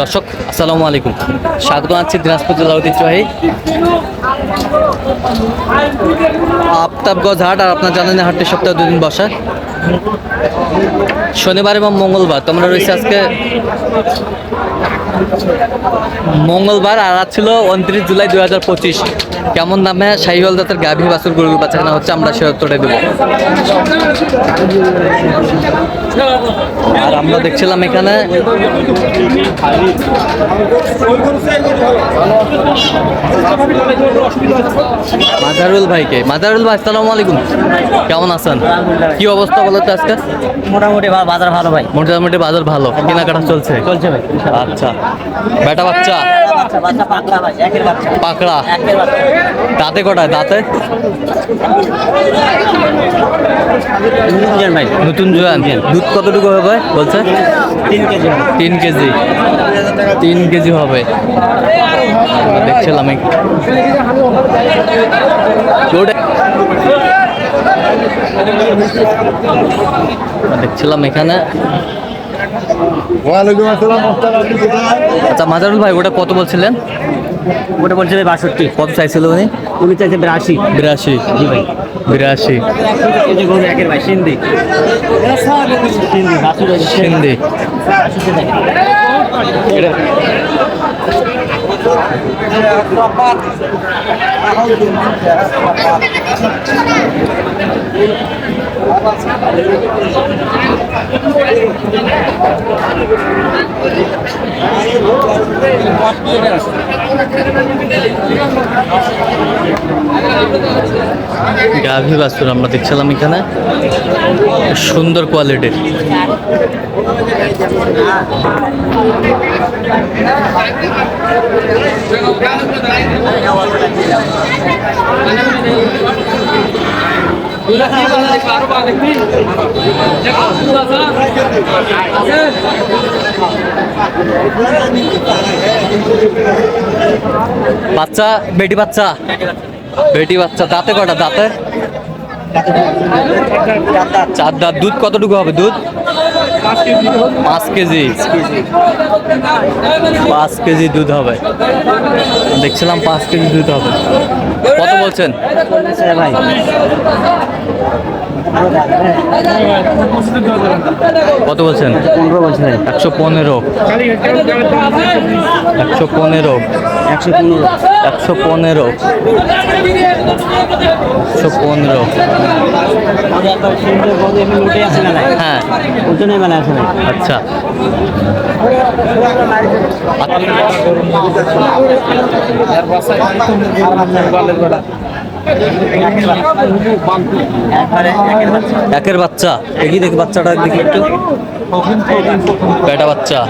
দর্শক, আসসালামু আলাইকুম। স্বাগত আছি দিনাজপুর জেলার ঐতিহ্যবাহী আফতাবগঞ্জ হাট আর আপনার জানেন হাটটি সপ্তাহে দুদিন বসে। শনিবার এবং মঙ্গলবার, তোমরা রয়েছে আজকে মঙ্গলবার আর আজ ছিল উনত্রিশ জুলাই দুই হাজার পঁচিশ। কেমন দামে শাহিওয়াল জাতের গাভী বাছুর গরুর বাচ্চা কেনা হচ্ছে আমরা সে উত্তরটা দেবো। আর আমরা দেখছিলাম এখানে মাজারুল ভাইকে। মাদারুল ভাই আসসালামু আলাইকুম। কেমন আছেন? কি অবস্থা বলো তো আজকে? মোটামুটি বাজার ভালো ভাই। মোটামুটি বাজার ভালো। কেনাকাটা চলছে? চলছে ভাই আচ্ছা। বেটা বাচ্চা? পাকড়া দাঁতে কটায় দাঁতে? নতুন জোয়ান। দুধ কতটুকু হবে বলছে? তিন কেজি তিন কেজি। তিন কেজি হবে। দেখছিলাম দেখছিলাম এখানে। আচ্ছা মাজারুল ভাই ওটা কত বলছিলেন? ওটা বলছে ভাই বাষট্টি। কত চাইছিল উনি? উনি চাইছে বিরাশি। বিরাশি। জি ভাই। বিরাশি। একের ভাই সিন্ধি। সিন্ধি। গাভী বাছুর আমরা দেখছিলাম এখানে। সুন্দর কোয়ালিটির। বাচ্চা বেটি বাচ্চা বেটি বাচ্চা দাঁতে কটা দাঁতে চার দাঁত। দুধ কতটুকু হবে দুধ? পাঁচ কেজি। পাঁচ কেজি দুধ হবে। দেখছিলাম পাঁচ কেজি দুধ হবে। কত বলছেন? কত বলছেন? পনেরো বলছে ভাই একশো পনেরো একশো পনেরো। একশো পনেরো। একশো পনেরো। হ্যাঁ। আচ্ছা। একের বাচ্চা। দেখি দেখি বাচ্চাটা দেখি একটু। বেটা বাচ্চা।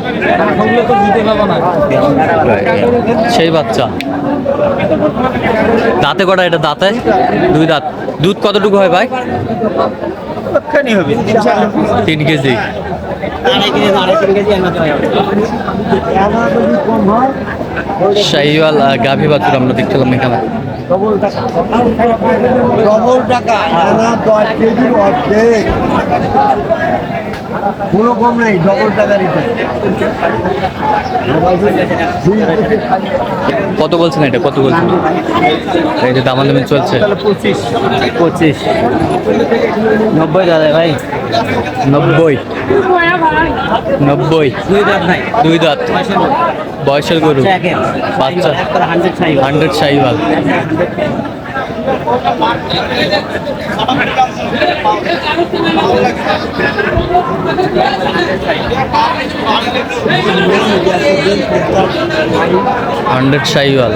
সেই বাচ্চা। দাঁতে কটা এটা দাঁতে? দুই দাঁত। দুধ কতটুকু হয় ভাই? হবে তিন কেজি। শাহিওয়াল গাভী বাছুর আমরা দেখছিলাম এখানে। টাকা কোনো কম নাই ডবল টাকা দিতে কত বলছেন এটা? কত বলছেন? এই যে দামে চলছে। পঁচিশ। পঁচিশ। নব্বই দাদা ভাই। নব্বই। নব্বই। দুই দাঁত নাই। দুই দাঁত। বয়সের গরু। বাচ্চা। হান্ড্রেড ফাইভ হান্ড্রেড শাহিওয়াল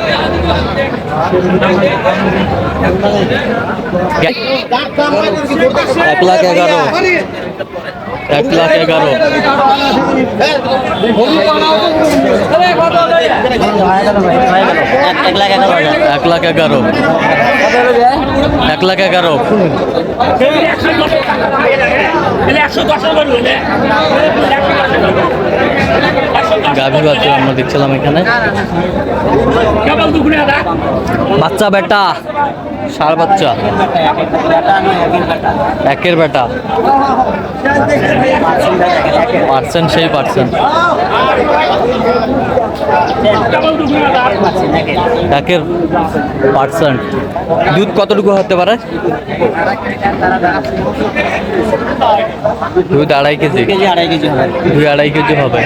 এক লাখ এগারো। এক লাখ এগারো। এক লাখ এগারো। এক লাখ এগারো। এক লাখ এগারো গাভী বাচ্চা আমরা দেখছিলাম এখানে। বাচ্চা বেটা সার বাচ্চা। একের বেটা। পার্সেন্ট সেই পার্সেন্ট। একের পার্সেন্ট। দুধ কতটুকু হতে পারে? দুধ আড়াই কেজি। দুই আড়াই কেজি হবে।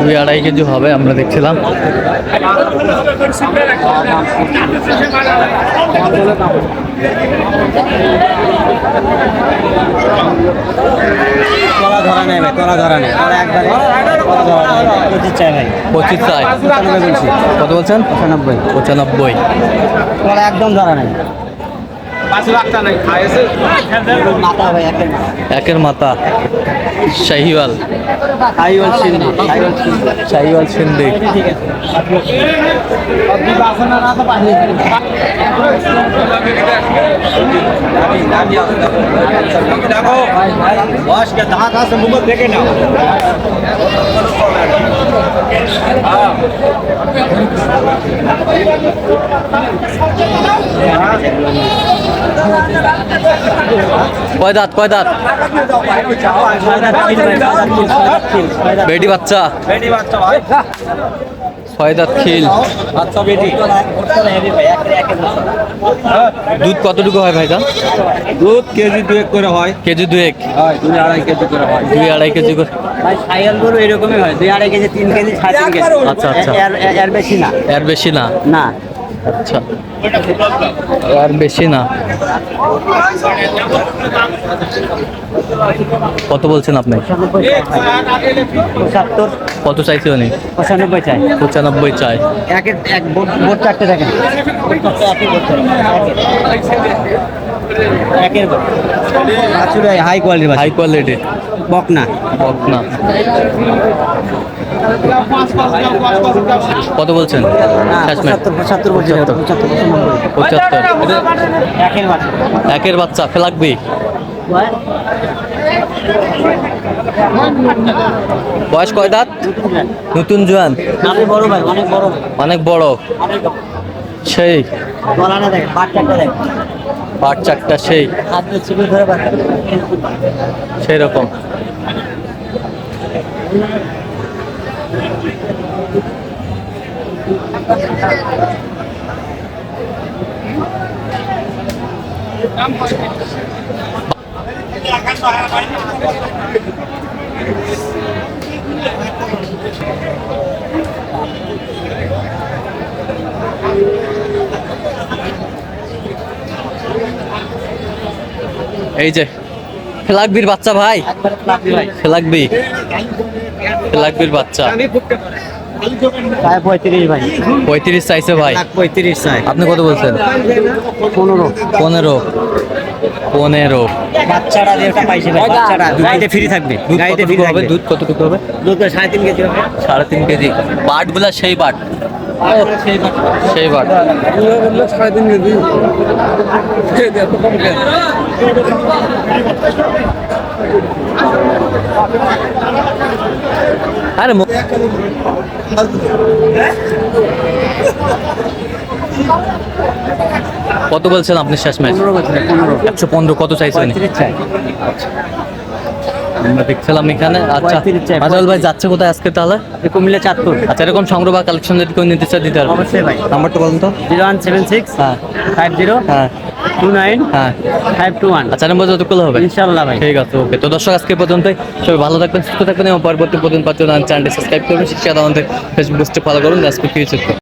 দুই আড়াই কেজি হবে আমরা দেখছিলাম। কলা ধরা নেই ভাই কলা ধরা নেই। কলা একবারে কলা ধরা নেই। পঁচিশ চাই ভাই। পঁচিশ চাই। পঁচানব্বই কত বলছেন? পঁচানব্বই। পঁচানব্বই। কলা একদম ধরা নেই। একের একের মাথা। শাহিওয়াল। সিন্ধি শাহিওয়াল সিন্ধি ঠিক আছে কয় দাঁত কয় দাঁত? বেটি বাচ্চা। ছয় দাঁত খিল। দুধ কতটুকু হয় ভাইটা দুধ কেজি দুয়েক করে হয়। কেজি দুয়েক? হয় দুই আড়াই কেজি করে হয়। দুই আড়াই কেজি করে। ভাই সাইয়াল গরু এরকমই হয়। দুই আড়াই কেজি তিন কেজি সাড়ে তিন কেজি। আচ্ছা, আচ্ছা। এর বেশি না। এর বেশি না? না। আচ্ছা। আর বেশি না। কত বলছেন আপনি? পঁচাত্তর কত চাইছে উনি? পঁচানব্বই চাই। পঁচানব্বই চাই। এক এক বোট চারটে একের হাই কোয়ালিটির হাই কোয়ালিটি বকনা। বকনা। কত বলছেন? পঁচাত্তর একের বাচ্চা। ফেলাকবি বয়স কয় দাঁত? নতুন জোয়ান। অনেক বড় ভাই। অনেক বড়। সেই। পাট চারটা সেই। সেই রকম এই যে ফেলাকবির বাচ্চা ভাই। ফেলাকবি। ফেলাকবির বাচ্চা। প্রায় পঁয়ত্রিশ ভাই। পঁয়ত্রিশ চাইছে ভাই। পঁয়ত্রিশ চাই। আপনি কত বলছেন? পনেরো। পনেরো। পনেরো। বাচ্চাটা দিয়ে পাইছে ভাই বাচ্চাটা গাড়িতে ফ্রি থাকবে দুধ গাড়িতে ফ্রি হবে? দুধ কতটুকু হবে? দুধ সাড়ে তিন কেজি হবে। সাড়ে তিন কেজি। বাটগুলা সেই বাট। সেই বাট। সাড়ে তিন কেজি আরে কত বলছেন আপনি শেষ ম্যাচ? পনেরো একশো পনেরো কত চাইছেন? আমরা দেখছিলাম এখানে। আচ্ছা মাজাল ভাই যাচ্ছে কোথায় আজকে তাহলে? কুমিল্লা চাঁদপুর। আচ্ছা এরকম সংগ্রহ বা কালেকশন যদি কেউ নিতে চায় দিতে পারবে। অবশ্যই ভাই। নাম্বারটা বলুন তো। জিরো ওয়ান সেভেন সিক্স হ্যাঁ। ফাইভ জিরো হ্যাঁ। টু নাইন হ্যাঁ। Five two one. আচ্ছা নম্বর যতগুলো হবে। ইনশাল্লাহ ভাই। ঠিক আছে ওকে। তো দর্শক আজকে পর্যন্তই। সবাই ভালো থাকবেন সুস্থ থাকবেন এবং পরবর্তী পর্যন্ত পাচ্ছেন চ্যানেলটি সাবস্ক্রাইব করবেন শিক্ষা আমাদের ফেসবুক পোস্টে ফলো করুন আজকে ফিরে